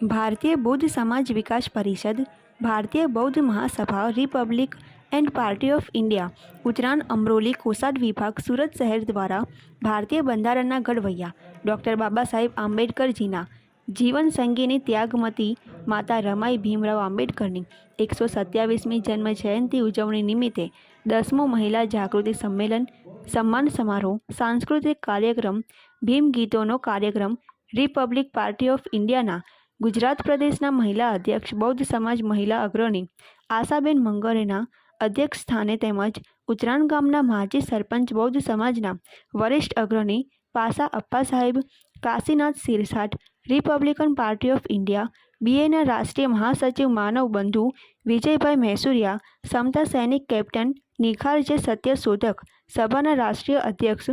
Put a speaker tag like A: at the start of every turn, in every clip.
A: ભારતીય બૌદ્ધ સમાજ વિકાસ પરિષદ ભારતીય બૌદ્ધ મહાસભા republic and party of India Uttarayan Amroli Kosad વિભાગ સુરત શહેર દ્વારા ભારતીય બંધારણના ઘડવૈયા ડૉક્ટર બાબા સાહેબ આંબેડકરજીના જીવન સંગીની ત્યાગમતી માતા રમાઈ ભીમરાવ આંબેડકરની એકસો સત્યાવીસમી જન્મ જયંતિ ઉજવણી નિમિત્તે દસમું મહિલા જાગૃતિ સંમેલન સન્માન સમારોહ સાંસ્કૃતિક કાર્યક્રમ ભીમ ગીતોનો કાર્યક્રમ રિપબ્લિક પાર્ટી ઓફ ઇન્ડિયાના ગુજરાત પ્રદેશના મહિલા અધ્યક્ષ, બૌદ્ધ સમાજ મહિલા અગ્રણી આશાબેન મંગરેના અધ્યક્ષ સ્થાને તેમજ ઉત્તરાયણ ગામના માજી સરપંચ, બૌદ્ધ સમાજના વરિષ્ઠ અગ્રણી Pasa Appa Saheb, Kashinath Sirsat republican party of India બીએના રાષ્ટ્રીય મહાસચિવ માનવ બંધુ વિજયભાઈ મહેસુરિયા સમતા સૈનિક કેપ્ટન નિખાર જે સત્યશોધક સભાના રાષ્ટ્રીય અધ્યક્ષ,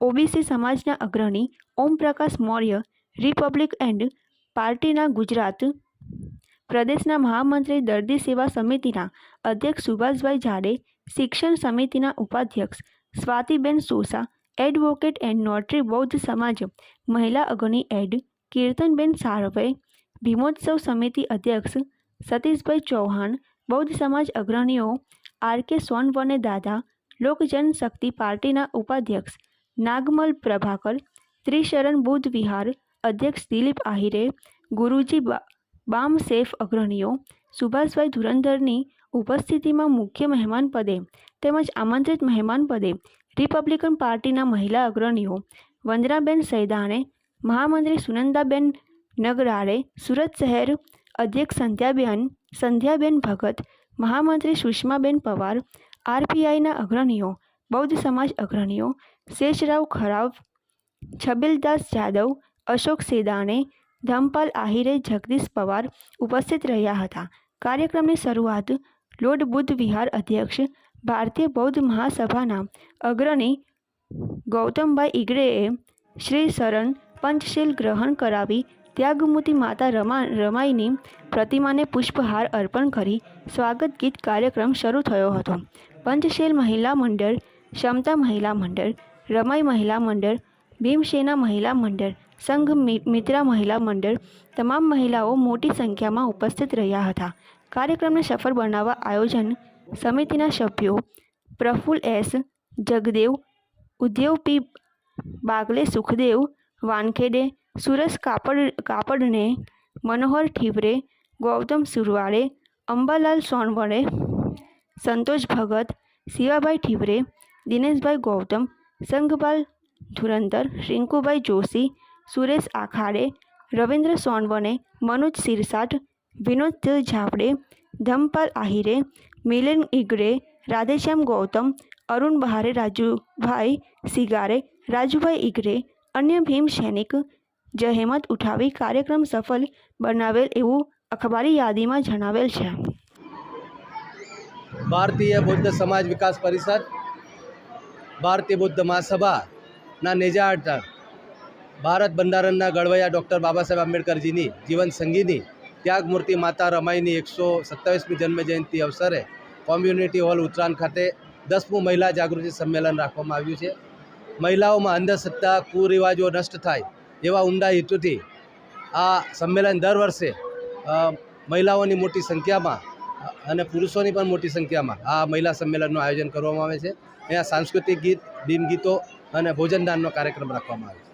A: ઓબીસી સમાજના અગ્રણી ઓમપ્રકાશ મૌર્ય, રિપબ્લિક એન્ડ પાર્ટીના ગુજરાત પ્રદેશના મહામંત્રી દર્દી સેવા સમિતિના અધ્યક્ષ સુભાષભાઈ જાડે, શિક્ષણ સમિતિના ઉપાધ્યક્ષ Swatiben Sosa, advocate and notary બૌદ્ધ સમાજ મહિલા અગ્રણી એડ કીર્તનબેન સારવે, ભીમોત્સવ સમિતિ અધ્યક્ષ સતીશભાઈ ચૌહાણ, બૌદ્ધ સમાજ અગ્રણીઓ આર કે સોનવને દાદા લોક જનશક્તિ પાર્ટીના ઉપાધ્યક્ષ નાગમલ પ્રભાકર, ત્રિશરણ બુદ્ધ વિહાર અધ્યક્ષ દિલીપ આહિરે ગુરુજી બામ સેફ અગ્રણીઓ, સુભાષભાઈ ધુરંધરની ઉપસ્થિતિમાં મુખ્ય મહેમાન પદે તેમજ આમંત્રિત મહેમાન પદે રિપબ્લિકન પાર્ટીના મહિલા અગ્રણીઓ વંદનાબેન સૈદાણે, મહામંત્રી સુનંદાબેન નગરાળે, સુરત શહેર અધ્યક્ષ સંધ્યાબેન સંધ્યાબેન ભગત, મહામંત્રી સુષ્માબેન પવાર, આરપીઆઈના અગ્રણીઓ, બૌદ્ધ સમાજ અગ્રણીઓ, શેષરાવ ખરાવ, છબીલદાસ જાદવ, અશોક સેદાણે ધમપાલ આહિરે જગદીશ પવાર ઉપસ્થિત રહ્યા હતા. કાર્યક્રમની શરૂઆત લોર્ડ બુદ્ધ વિહાર અધ્યક્ષ ભારતીય બૌદ્ધ મહાસભાના અગ્રણી ગૌતમભાઈ ઈગડેએ શ્રી શરણ પંચશીલ ગ્રહણ કરાવી, ત્યાગમૂર્તિ માતા રમા, રમાઈની પ્રતિમાને પુષ્પહાર અર્પણ કરી, સ્વાગત ગીત કાર્યક્રમ શરૂ થયો હતો. પંચશીલ મહિલા મંડળ, ક્ષમતા મહિલા મંડળ, રમાઈ મહિલા મંડળ, ભીમસેના મહિલા મંડળ સંઘ મિત્રા મહિલા મંડળ તમામ મહિલાઓ મોટી સંખ્યામાં ઉપસ્થિત રહ્યા હતા. કાર્યક્રમને સફળ બનાવવા આયોજન સમિતિના સભ્યો પ્રફુલ એસ, જગદેવ, ઉદ્યોગ પી, બાગલે, સુખદેવ વાનખેડે સુરસ કાપડ, કાપડને, મનોહર ઠીવરે, ગૌતમ સુરવાડે અંબાલાલ સોનવડે સંતોષ ભગત, શિવાભાઈ ઠીવરે, દિનેશભાઈ ગૌતમ, સંઘપાલ ધુરંધર રિંકુભાઈ જોશી સુરેશ આખાડે, રવિન્દ્ર સોનવને મનોજ સિરસાટ, વિનોદ ઝાવડે ધમપાલ આહિરે, મિલન ઇગડે રાધેશ્યામ ગૌતમ, અરુણ બહારે, રાજુભાઈ સિગારે, રાજુભાઈ ઇગરે અન્ય ભીમ સૈનિક જહેમત ઉઠાવી કાર્યક્રમ સફળ બનાવેલ એવું અખબારી યાદીમાં જણાવેલ છે.
B: ભારતીય બૌદ્ધ સમાજ વિકાસ પરિષદ, ભારતીય બુદ્ધ મહાસભાના નેજા ભારત બંધારણના ગળવૈયા ડૉક્ટર બાબા સાહેબ આંબેડકરજીની જીવન સંગીની ત્યાગમૂર્તિ માતા રમાઈની એકસો સત્તાવીસમી જન્મજયંતિ અવસરે કોમ્યુનિટી હોલ ઉત્તરાયણ ખાતે દસમું મહિલા જાગૃતિ સંમેલન રાખવામાં આવ્યું છે. મહિલાઓમાં અંધશ્રદ્ધા, કુરિવાજો નષ્ટ થાય એવા ઊંડા હેતુથી આ સંમેલન દર વર્ષે મહિલાઓની મોટી સંખ્યામાં, અને પુરુષોની પણ મોટી સંખ્યામાં આ મહિલા સંમેલનનું આયોજન કરવામાં આવે છે. અહીંયા સાંસ્કૃતિક ગીત ગીતો અને ભોજનદાનનો કાર્યક્રમ રાખવામાં આવે છે.